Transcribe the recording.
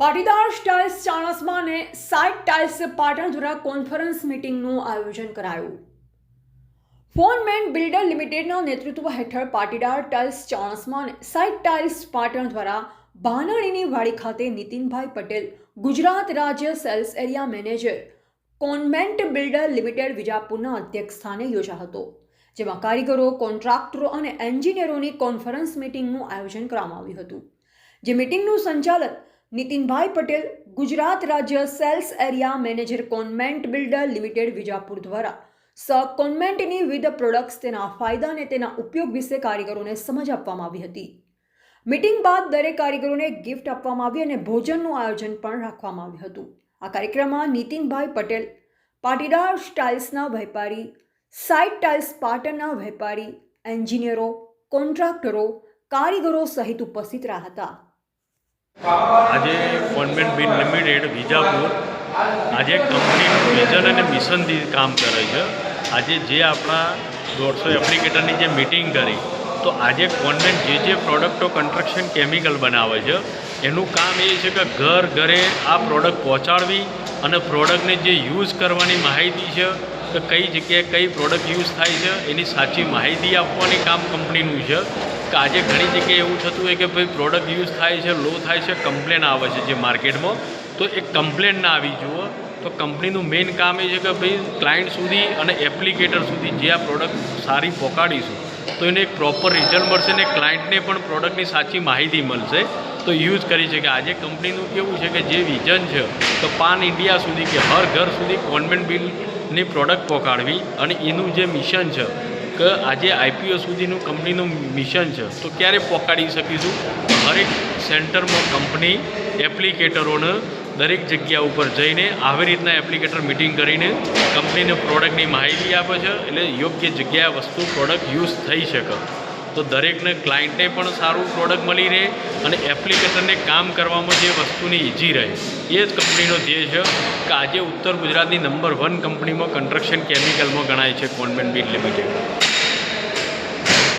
Patidar tiles Chanasma site tiles Patan દ્વારા conference મીટિંગનું આયોજન કરાયું. ફોનમેન બિલ્ડર લિમિટેડના નેતૃત્વ હેઠળ Patidar tiles Chanasma site tiles Patan દ્વારા ભાનાણીની વાડી ખાતે નીતિનભાઈ પટેલ, ગુજરાત રાજ્ય sales area manager, convent builder limited વિજાપુરના અધ્યક્ષ સ્થાને યોજા હતો, જેમાં કારીગરો, કોન્ટ્રાક્ટરો અને એન્જિનિયરોની કોન્ફરન્સ મીટિંગનું આયોજન કરવામાં આવ્યું હતું. જે મિટિંગનું સંચાલન નીતિનભાઈ પટેલ, ગુજરાત રાજ્ય sales area manager convent builder limited Vijapur દ્વારા. સ કોન્વેન્ટની વિવિધ પ્રોડક્ટ્સ, તેના ફાયદા અને તેના ઉપયોગ વિશે કારીગરોને સમજ આપવામાં આવી હતી. મીટિંગ બાદ દરેક કારીગરોને ગિફ્ટ આપવામાં આવી અને ભોજનનું આયોજન પણ રાખવામાં આવ્યું હતું. આ કાર્યક્રમમાં નીતિનભાઈ પટેલ, પાટીદાર સ્ટાઇલ્સના વેપારી સાઇટ ટાઇલ્સ પાટણના વેપારી, એન્જિનિયરો, કોન્ટ્રાક્ટરો, કારીગરો સહિત ઉપસ્થિત રહ્યા હતા. આજે કોન્વેન્ટ બિન લિમિટેડ વિજાપુર આજે કંપનીનું વિઝન અને મિશનથી કામ કરે છે. આજે જે આપણા દોઢસો એપ્લિકેટરની જે મિટિંગ કરી, તો આજે કોન્વેન્ટ જે જે પ્રોડક્ટો કન્સ્ટ્રક્શન કેમિકલ બનાવે છે, એનું કામ એ છે કે ઘર ઘરે આ પ્રોડક્ટ પહોંચાડવી અને પ્રોડક્ટને જે યુઝ કરવાની માહિતી છે કે કઈ જગ્યાએ કઈ પ્રોડક્ટ યુઝ થાય છે, એની સાચી માહિતી આપવાની કામ કંપનીનું છે. કે આજે ઘણી જગ્યાએ એવું થતું હોય કે ભાઈ પ્રોડક્ટ યુઝ થાય છે લો થાય છે કમ્પ્લેન આવે છે જે માર્કેટમાં તો એ કમ્પ્લેન ના આવી જુઓ. તો કંપનીનું મેઇન કામ એ છે કે ભાઈ ક્લાયન્ટ સુધી અને એપ્લિકેટર સુધી જે આ પ્રોડક્ટ સારી પહોંચાડીશું તો એને એક પ્રોપર રિઝલ્ટ મળશે ને ક્લાયન્ટને પણ પ્રોડક્ટની સાચી માહિતી મળશે. તો યુઝ કરી શકે. આજે કંપનીનું કેવું છે કે જે વિઝન છે, તો પાન ઇન્ડિયા સુધી કે હર ઘર સુધી કોન્વેન્ટ બિલની પ્રોડક્ટ પહોંચાડવી અને એનું જે મિશન છે કે આજે આઈપીઓ સુધીનું કંપનીનું મિશન છે, તો ક્યારે પહોંચાડી શકીશું? દરેક સેન્ટરમાં કંપની એપ્લિકેટરોને દરેક જગ્યા ઉપર જઈને આવી રીતના એપ્લિકેટર મિટિંગ કરીને કંપનીને પ્રોડક્ટની માહિતી આપે છે, એટલે યોગ્ય જગ્યાએ વસ્તુ પ્રોડક્ટ યુઝ થઈ શકે. તો દરેકને ક્લાયન્ટને પણ સારું પ્રોડક્ટ મળી રહે અને એપ્લિકેશનને કામ કરવામાં જે વસ્તુની ઇઝી રહે, એ જ કંપનીનો ધ્યેય છે કે આજે ઉત્તર ગુજરાતની નંબર વન કંપનીમાં કન્સ્ટ્રક્શન કેમિકલમાં ગણાય છે કોન્વેન્ટ બિલ લિમિટેડ